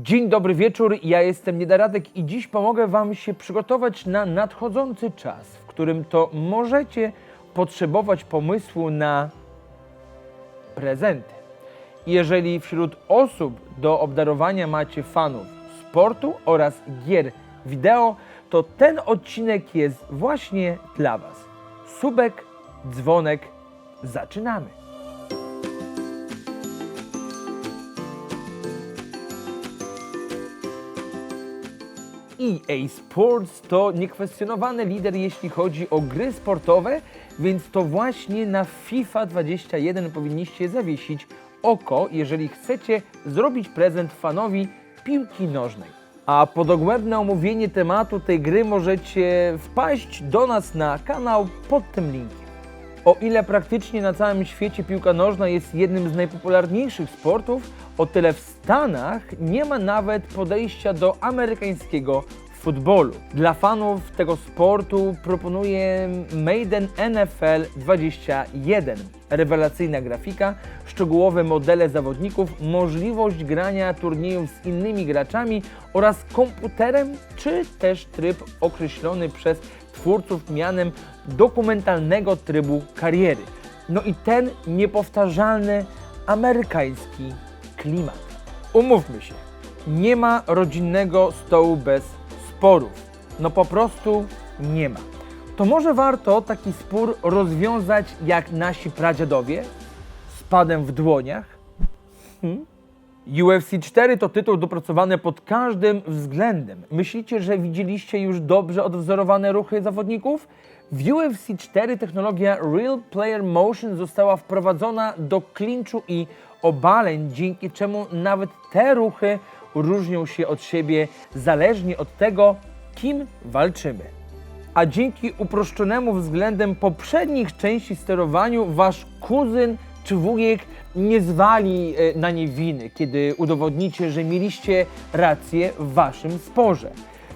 Dzień dobry wieczór, ja jestem Niedaradek i dziś pomogę Wam się przygotować na nadchodzący czas, w którym to możecie potrzebować pomysłu na prezenty. Jeżeli wśród osób do obdarowania macie fanów sportu oraz gier wideo, to ten odcinek jest właśnie dla Was. Subek, dzwonek, zaczynamy! EA Sports to niekwestionowany lider, jeśli chodzi o gry sportowe, więc to właśnie na FIFA 21 powinniście zawiesić oko, jeżeli chcecie zrobić prezent fanowi piłki nożnej. A po dogłębne omówienie tematu tej gry możecie wpaść do nas na kanał pod tym linkiem. O ile praktycznie na całym świecie piłka nożna jest jednym z najpopularniejszych sportów, o tyle w Stanach nie ma nawet podejścia do amerykańskiego futbolu. Dla fanów tego sportu proponuję Maiden NFL 21. Rewelacyjna grafika, szczegółowe modele zawodników, możliwość grania turniejów z innymi graczami oraz komputerem, czy też tryb określony przez twórców mianem dokumentalnego trybu kariery. No i ten niepowtarzalny amerykański klimat. Umówmy się, nie ma rodzinnego stołu bez sporów. No po prostu nie ma. To może warto taki spór rozwiązać jak nasi pradziadowie? Z padem w dłoniach? UFC 4 to tytuł dopracowany pod każdym względem. Myślicie, że widzieliście już dobrze odwzorowane ruchy zawodników? W UFC 4 technologia Real Player Motion została wprowadzona do klinczu i obaleń, dzięki czemu nawet te ruchy różnią się od siebie zależnie od tego, kim walczymy a dzięki uproszczonemu względem poprzednich części sterowaniu wasz kuzyn czy wujek nie zwali e, na nie winy, kiedy udowodnicie, że mieliście rację w waszym sporze.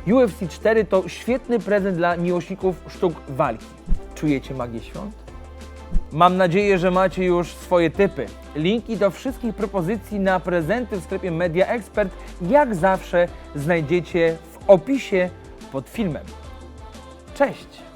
UFC 4 to świetny prezent dla miłośników sztuk walki. Czujecie magię świąt? Mam nadzieję, że macie już swoje typy. Linki do wszystkich propozycji na prezenty w sklepie Media Expert jak zawsze znajdziecie w opisie pod filmem. Cześć!